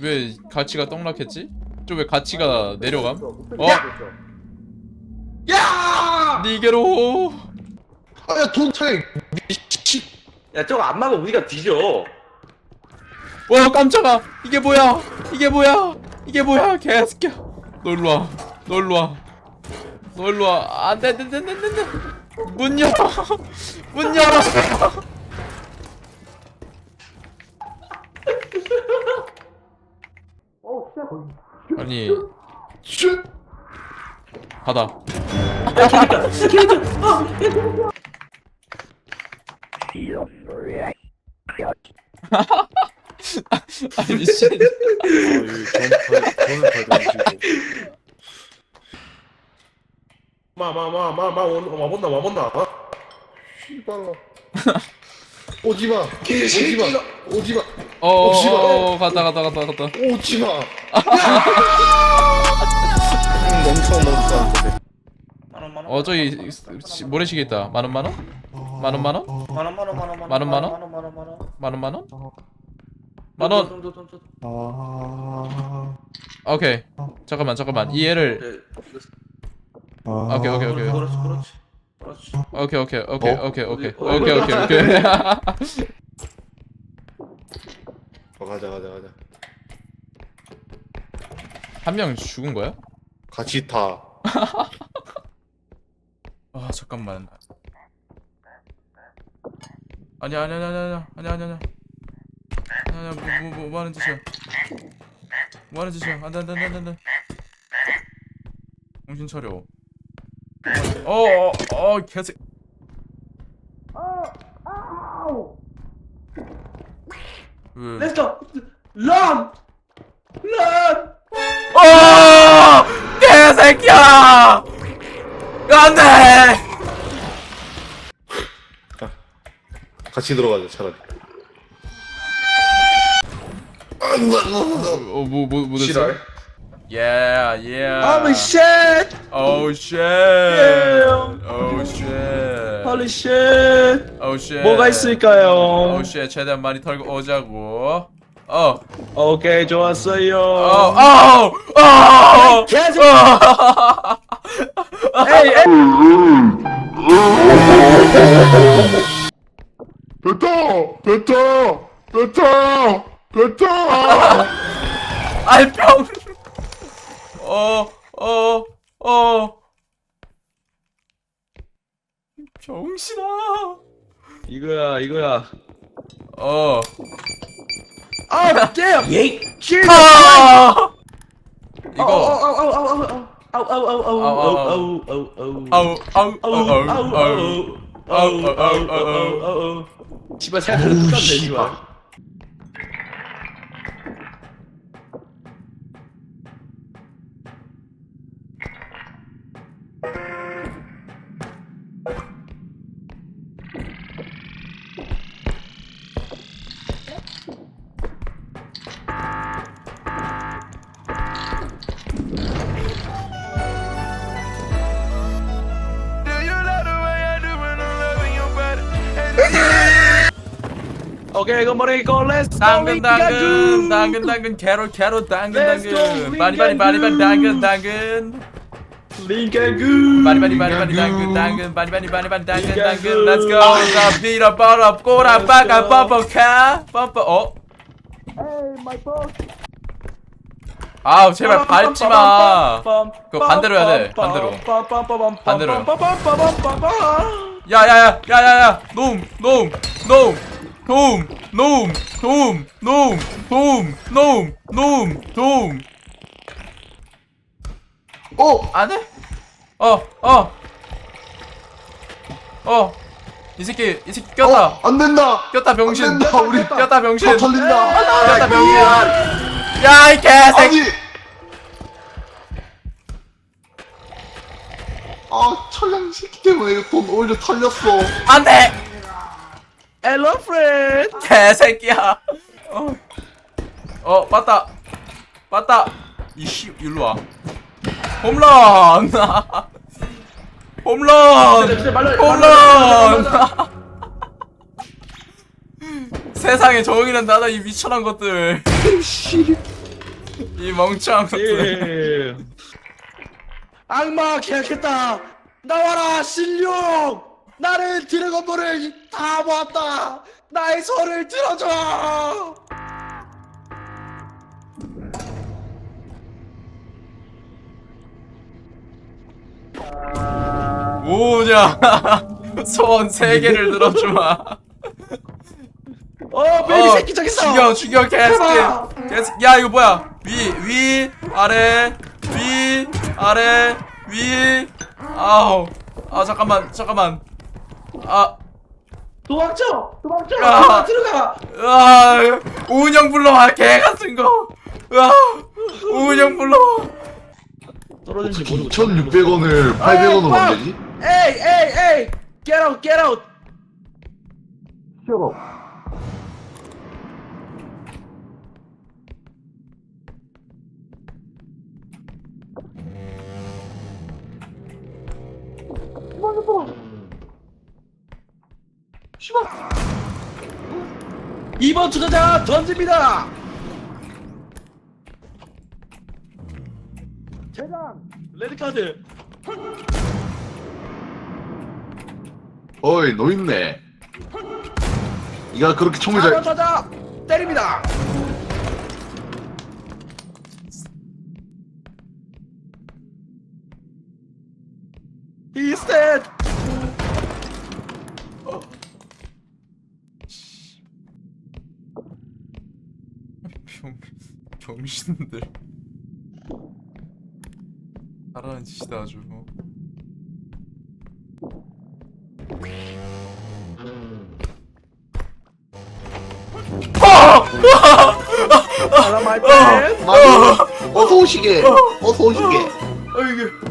왜 가치가 떡락했지? 저 왜 가치가 내려감? 어? 야! 니게로! 아야 도착해 미친 야 저거 안 막으면 우리가 뒤져. 와 깜짝아. 이게 뭐야? 이게 뭐야? 이게 뭐야? 개새끼야. 너 일로와. 너 일로와. 너 일로와. 안돼 안돼 안돼 안돼. 문 열어. 문 열어 아니. 슛! 받아. 아니 미친 마마마마마 와본다 와본다. 씨발라 오지마. 오지마. 오지마 어, 혹시 봐. 어, 어 갔다 갔다 갔다 갔다 오지마 멈춰 멈춰 어 저기 시- 모래시계 있다 만원 만원? 만원 만원? 만원 만원 만원 만원 만원, 만원? 만원 만원 만원 만원 만원? 만원 아 오케이 잠깐만 잠깐만 이 애를 오케이 오케이 오케이 그렇지 그렇지 그렇지 오케이 오케이 오케이 어? 오케이 오케이 어, 오케이 오케이 오케이 어 가자 가자 가자 한 명 죽은 거야? 같이 타 아 잠깐만. 아니야 아니야 아니 아니 아니 아니 아니 아니야 뭐뭐뭐 뭐, 뭐, 뭐 하는 짓이야? 뭐 하는 짓이야? 안돼 안돼 안돼 안돼. 정신 차려. 어어어 개새. 어, 어, 왜? 렛츠고 런! 런! 어! 개새끼야! 안 돼! 같이 들어가자 차라리 어 뭐 뭐 뭐 됐어? 싫어해? Yeah, yeah. Holy shit! Oh shit. Yeah. Oh shit. Holy shit! Oh shit. 뭐가 있을까요? Oh shit. 최대한 많이 털고 오자고. 어. 오케이 좋았어요. 어. 어. 어. 개새끼! 어. 에이 에이! 됐다 됐다 됐다 됐다 알병. 어. 어. 어. 병신아. 이거야 이거야. 어. 아! 예이! 킬! 아! 이거 아우 아우 아우 아우 아우 아우 아우 아우 아우 아우 아우 씨발 생각하는 똑같네 씨발. 오케이 굿모닝 고 렛츠 당근 당근 당근 당근 캐롤 캐롤 당근 Let's go, 당근. 많이 많이 많이 많이 당근 당근. 굿 많이 많이 많이 많이 당근 당근. 많이 많이 많이 많이 당근 당근. 그- Let's go. 자 비라 바라 꼬라 빠가 뻐뻐카 뻐뻐 어? 아우 제발 밟지 마. 그거 반대로 해야 돼, 반대로. 반대로요. 야야야 야야야. 놈 놈 놈 도움 놈 도움 놈 도움 놈놈 도움 어안 해? 어, 어. 어. 이 새끼, 이 새끼 꼈다. 어, 안 된다 꼈다 병신. 안 된다 우리 꼈다 병신. 다 털린다 꼈다 병신. 야, 이 개새끼. 아니 아 철량 새끼 때문에 돈 오히려 털렸어 안 돼. Hello friend 개새끼야. 어. 어, 맞다. 맞다. 이씨, 일로 와. 홈런. 홈런. 홈런. 세상에 정의는 나다 이 미천한 것들. 씨이 멍청한 것들. 예. 악마 계약했다. 나와라 신룡. 나를 드래곤볼을 다 모았다. 나의 소를 들어줘. 뭐냐? 소원 세 개를 들어주마. 어 베리 새끼 저기 있어. 죽여 죽여 개새끼 해봐. 개새끼 야 이거 뭐야 위 위 아래 위 아래 위 아우 아 잠깐만 잠깐만 아 도망쳐. 도망쳐. 아. 들어가. 으아 우은영 불러와 개 같은 거 으아 우은영 불러와 떨어진지 모르고. 2,600원을 800원으로 아, 만들지? 에이 에이 에이. Get out get out. 이번 투자자 던집니다. 대장 레드 카드. 어이 노있네 니가 그렇게 총을 잘 4번 타자 때립니다. Dead. 병 병신들 잘하는 짓이다 아주 어. 어, 어서 오시게 어서 오시게 아 이게